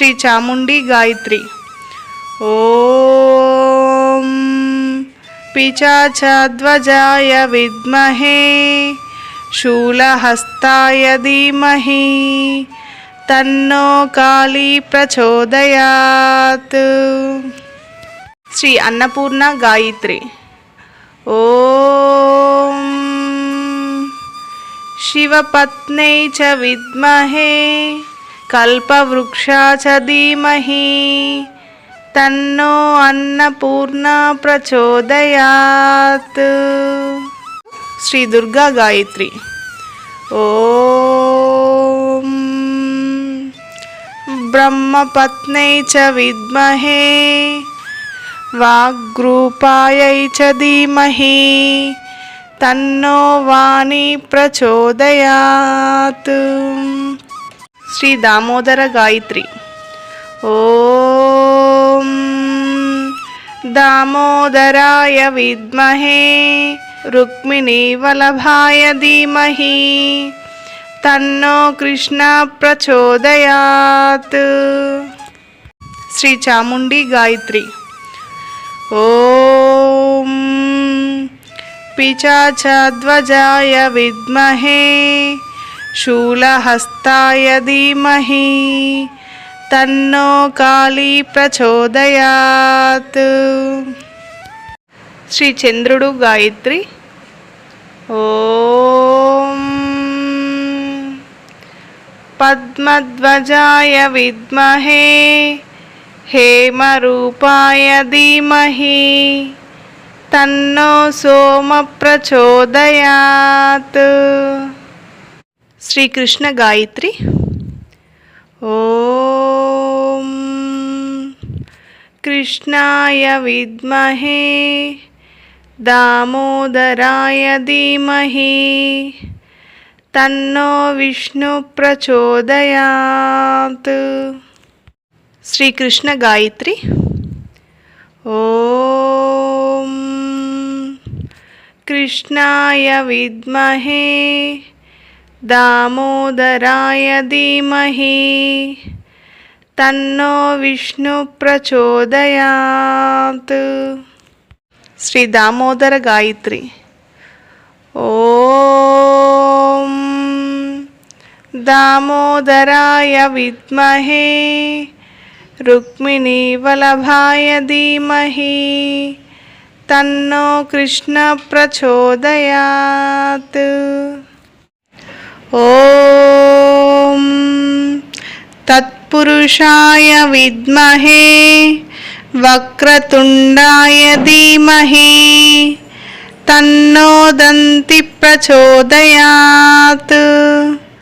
శ్రీ చాముండి గాయత్రి. ఓం పిచాచధ్వజాయ విద్మహే శూలహస్తాయ ధీమహి. తన్నో కాళీ ప్రచోదయాత్. శ్రీ అన్నపూర్ణ గాయత్రి. ఓం శివపత్నై చ విద్మహే. కల్పవృక్షా చ ధీమహి తన్నో అన్నపూర్ణ ప్రచోదయాత్ శ్రీ దుర్గా గాయత్రి. ఓ బ్రహ్మపత్నై చ విద్మహే వాగ్రూపాయై చ ధీమహి తన్నో వాణి ప్రచోదయాత్. శ్రీ దామోదర గాయత్రి. ఓం దామోదరాయ విద్మహే రుక్మిణీ వలభాయ ధీమహి. తన్నో కృష్ణ ప్రచోదయాత్. శ్రీ చాముండి గాయత్రి. ఓం పిచాచధ్వజాయ విద్మహే శూలహస్తాయ ధీమహి తన్నో కాళీ ప్రచోదయాత్ శ్రీ చంద్రుడు గాయత్రి ఓం పద్మధ్వజాయ విద్మహే హేమరూపాయ ధీమహి తన్నో సోమ ప్రచోదయాత్ శ్రీకృష్ణ గాయత్రి. ఓం కృష్ణాయ విద్మహే దామోదరాయ ధీమహి తన్నో విష్ణు ప్రచోదయాత్. శ్రీకృష్ణ గాయత్రి. ఓం కృష్ణాయ విద్మహే దామోదరాయ ధీమహి తన్నో విష్ణు ప్రచోదయాత్. శ్రీ దామోదర గాయత్రి. ఓం దామోదరాయ విద్మహే రుక్మిణీ ॐ तत्पुरुषाय विद्महे वक्रतुण्डाय धीमहि तन्नो दन्ति प्रचोदयात्